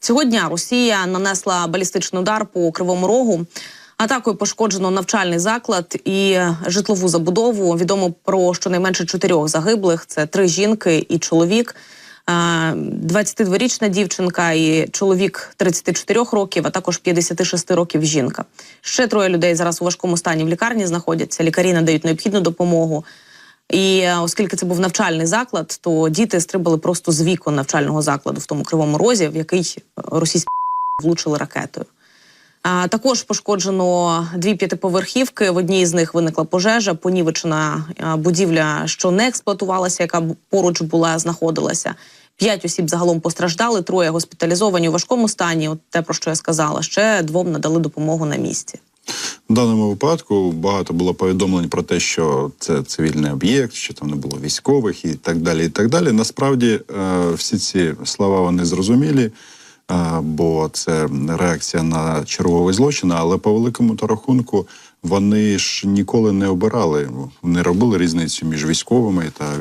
Цього дня Росія нанесла балістичний удар по кривому рогу. Атакою пошкоджено навчальний заклад і житлову забудову. Відомо про щонайменше чотирьох загиблих: це три жінки і чоловік. Е, 22-річна дівчинка і чоловік 34 років, а також 56 років жінка. Ще троє людей зараз у важкому стані в лікарні знаходяться. Лікарі надають необхідну допомогу. І е, оскільки це був навчальний заклад, то діти стрибали просто з вікон навчального закладу в тому кривому розі, в який російські влучили ракетою. А, також пошкоджено дві п'ятиповерхівки. В одній з них виникла пожежа, понівечена будівля, що не експлуатувалася, яка поруч була, знаходилася. П'ять осіб загалом постраждали, троє госпіталізовані у важкому стані. От те, про що я сказала. Ще двом надали допомогу на місці. В даному випадку багато було повідомлень про те, що це цивільний об'єкт, що там не було військових і так далі. І так далі. Насправді е, всі ці слова вони зрозумілі, бо це реакція на черговий злочин. Але по великому та рахунку вони ж ніколи не обирали, не робили різницю між військовими та е,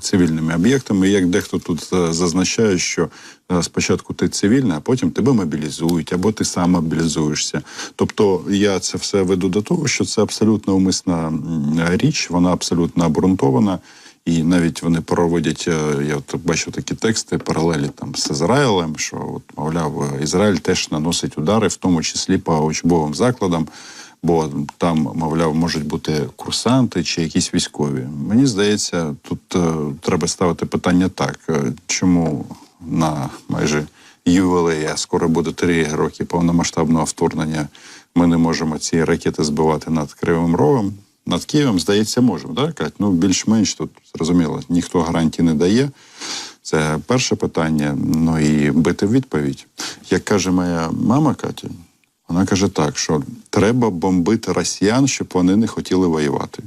цивільними об'єктами. Як дехто тут зазначає, що е, спочатку ти цивільний, а потім тебе мобілізують, або ти сам мобілізуєшся. Тобто я це все веду до того, що це абсолютно умисна річ, вона абсолютно обґрунтована. І навіть вони проводять, е, я от бачу такі тексти, паралелі там з Ізраїлем, що от, мовляв, е, Ізраїль теж наносить удари, в тому числі по учбовим закладам, бо там, мовляв, можуть бути курсанти чи якісь військові. Мені здається, тут е, треба ставити питання так: чому на майже ювілеї, а скоро буде три роки повномасштабного вторгнення, ми не можемо ці ракети збивати над Кривим Рогом. Над Києвом, здається, можемо, так, Кать? Ну, більш-менш тут зрозуміло, ніхто гарантій не дає. Це перше питання. Ну і бити відповідь. Як каже моя мама Катя, вона каже так, що треба бомбити росіян, щоб вони не хотіли воювати.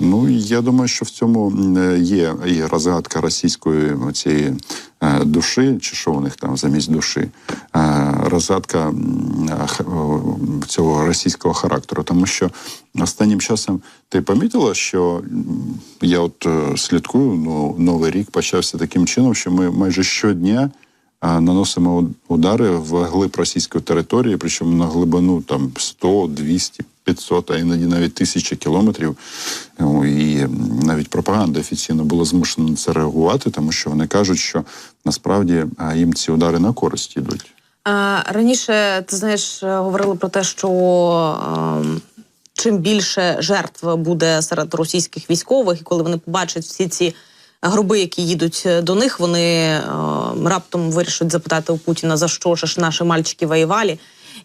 Ну, я думаю, що в цьому е, є і розгадка російської цієї душі, чи що у них там замість душі, е, розгадка е, цього російського характеру. Тому що останнім часом ти помітила, що я от е, слідкую, ну, новий рік почався таким чином, що ми майже щодня наносимо удари в глиб російської території, причому на глибину там 100, 200, 500, а іноді навіть тисячі кілометрів. І навіть пропаганда офіційно була змушена на це реагувати, тому що вони кажуть, що насправді їм ці удари на користь йдуть. Раніше ти знаєш, е, говорили про те, що ем, чим більше жертв буде серед російських військових, і коли вони побачать всі ці гроби, які їдуть е, до них, вони ем, раптом вирішать запитати у Путіна, за що ж наші мальчики воювали.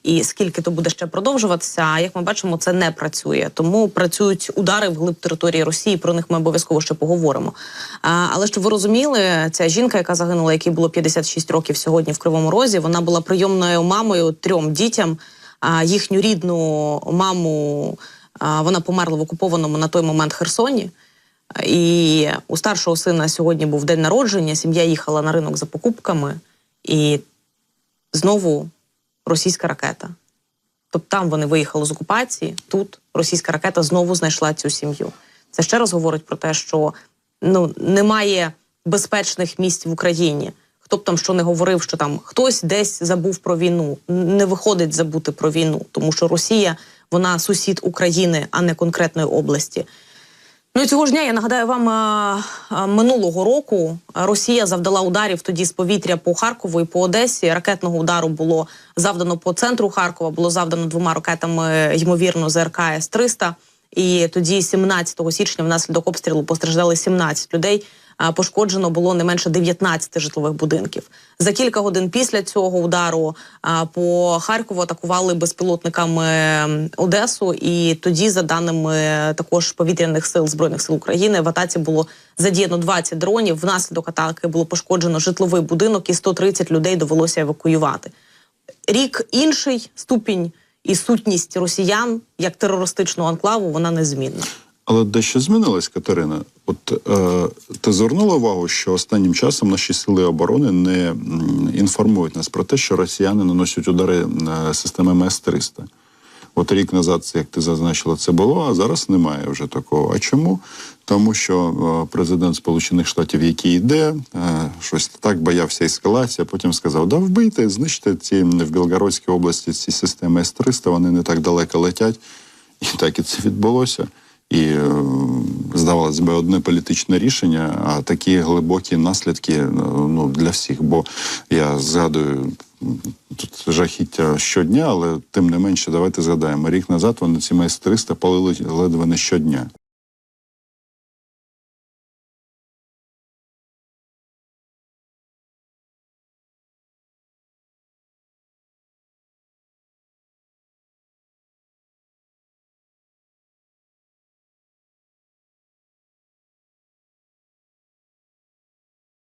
І скільки то буде ще продовжуватися, а як ми бачимо, це не працює. Тому працюють удари вглиб території Росії. Про них ми обов'язково ще поговоримо. А, але щоб ви розуміли, ця жінка, яка загинула, якій було 56 років сьогодні в Кривому Розі, вона була прийомною мамою трьом дітям. А їхню рідну маму вона померла в окупованому на той момент Херсоні. І у старшого сина сьогодні був день народження. Сім'я їхала на ринок за покупками, і знову російська ракета. Тобто там вони виїхали з окупації, тут російська ракета знову знайшла цю сім'ю. Це ще раз говорить про те, що ну немає безпечних місць в Україні. Хто б там що не говорив, що там хтось десь забув про війну. Не виходить забути про війну, тому що Росія вона сусід України, а не конкретної області. Ну і цього ж дня я нагадаю вам а, а, минулого року Росія завдала ударів тоді з повітря по Харкову і по Одесі. Ракетного удару було завдано по центру Харкова, було завдано двома ракетами, ймовірно, ЗРК С-300. І тоді, 17 січня, внаслідок обстрілу постраждали 17 людей. Пошкоджено було не менше 19 житлових будинків. За кілька годин після цього удару по Харкову атакували безпілотниками Одесу. І тоді, за даними також повітряних сил збройних сил України, в атаці було задіяно 20 дронів. Внаслідок атаки було пошкоджено житловий будинок, і 130 людей довелося евакуювати. Рік інший ступінь і сутність росіян як терористичного анклаву вона незмінна. Але дещо змінилось, Катерина. От е, ти звернула увагу, що останнім часом наші сили оборони не інформують нас про те, що росіяни наносять удари е, системами С-300. От рік назад, як ти зазначила, це було, а зараз немає вже такого. А чому? Тому що е, президент Сполучених Штатів, який йде, е, щось так боявся ескалації, а потім сказав: да вбийте, знищте ці в Білгородській області ці системи С-300, вони не так далеко летять. І так і це відбулося. І е, здавалось би, одне політичне рішення, а такі глибокі наслідки е, ну, для всіх. Бо я згадую тут жахіття щодня, але тим не менше, давайте згадаємо. Рік назад вони ці МС-300 палили ледве не щодня.